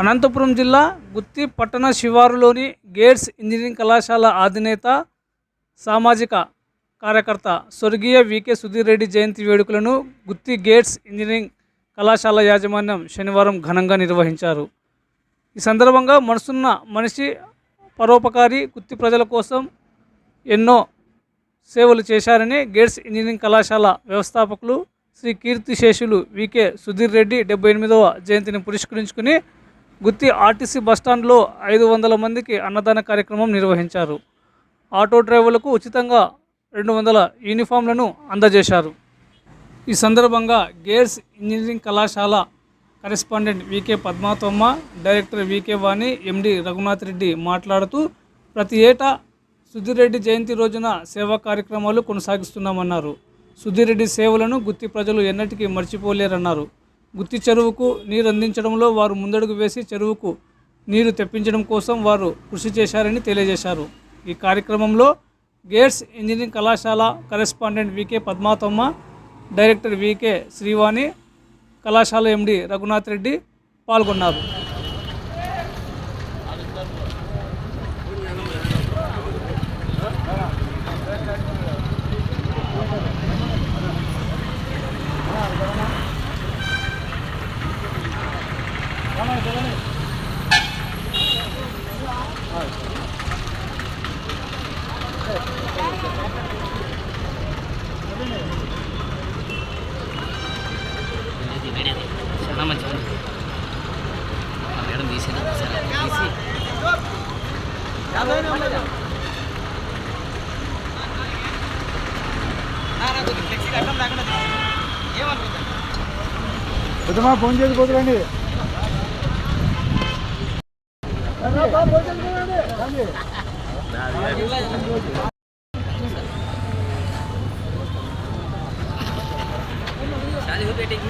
అనంతపురం జిల్లా గుత్తి పట్టణ శివారులోని గేట్స్ ఇంజనీరింగ్ కళాశాల అధినేత సామాజిక కార్యకర్త స్వర్గీయ వికే సుధీర్ రెడ్డి జయంతి వేడుకలను గుత్తి గేట్స్ ఇంజనీరింగ్ కళాశాల యాజమాన్యం శనివారం ఘనంగా నిర్వహించారు. ఈ సందర్భంగా మనసున్న మనిషి పరోపకారి గుత్తి ప్రజల కోసం ఎన్నో సేవలు చేశారని గేట్స్ ఇంజనీరింగ్ కళాశాల వ్యవస్థాపకులు శ్రీ కీర్తిశేషులు వికే సుధీర్ రెడ్డి డెబ్బై ఎనిమిదవ జయంతిని పురస్కరించుకుని గుత్తి ఆర్టీసీ బస్టాండ్లో ఐదు వందల మందికి అన్నదాన కార్యక్రమం నిర్వహించారు. ఆటో డ్రైవర్లకు ఉచితంగా రెండు వందల యూనిఫామ్లను అందజేశారు. ఈ సందర్భంగా గేర్స్ ఇంజనీరింగ్ కళాశాల correspondent VK Padmatamma director VK Vani MD Raghunath Reddy మాట్లాడుతూ ప్రతి ఏటా సుధీర్ రెడ్డి జయంతి రోజున సేవా కార్యక్రమాలు కొనసాగిస్తున్నామన్నారు. సుధిరెడ్డి సేవలను గుత్తి ప్రజలు ఎన్నటికీ మర్చిపోలేరన్నారు. గుత్తి చెరువుకు నీరు అందించడంలో వారు ముందడుగు వేసి చెరువుకు నీరు తెప్పించడం కోసం వారు కృషి చేశారని తెలియజేశారు. ఈ కార్యక్రమంలో గేట్స్ ఇంజనీరింగ్ కళాశాల correspondent VK Padmatamma director VK Srivani కళాశాల ఎండి రఘునాథ్ రెడ్డి పాల్గొన్నారు. పెద్దమా ఫోన్ చేసి పోతురండి शादी हो बेटे की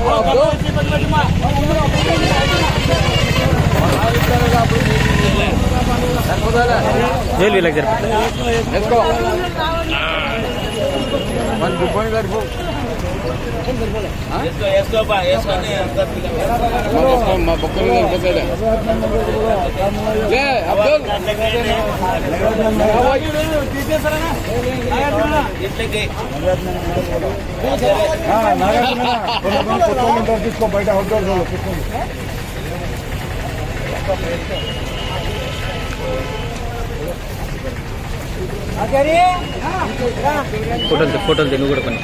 మా బొక్కలు సరిపోతాయి లే అబ్దుల్ నాగార్జున కొంతమంది కొత్త తీసుకో బయట అవుట్డోర్ కూర్చోండి ఫోటోలు ఫోటోలు తెలుగు కూడా కొన్ని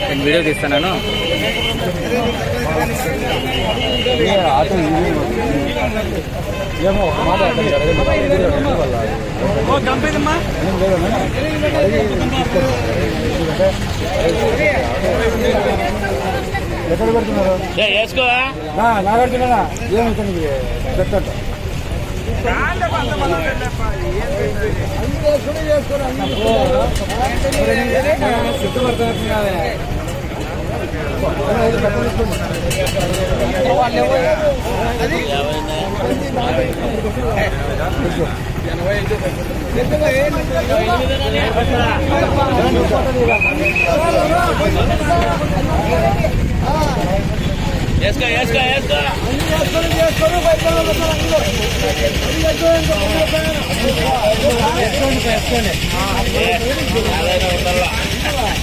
నేను వీడియో తీస్తాను ఆటో ఏమో ఒక మాట అతనికి అడగండి. అడగండి ఎస్కా ఎస్కా ఎస్కా అన్ని చేసుకొని చేసుకొని బయట 你那个朋友怎么办？了。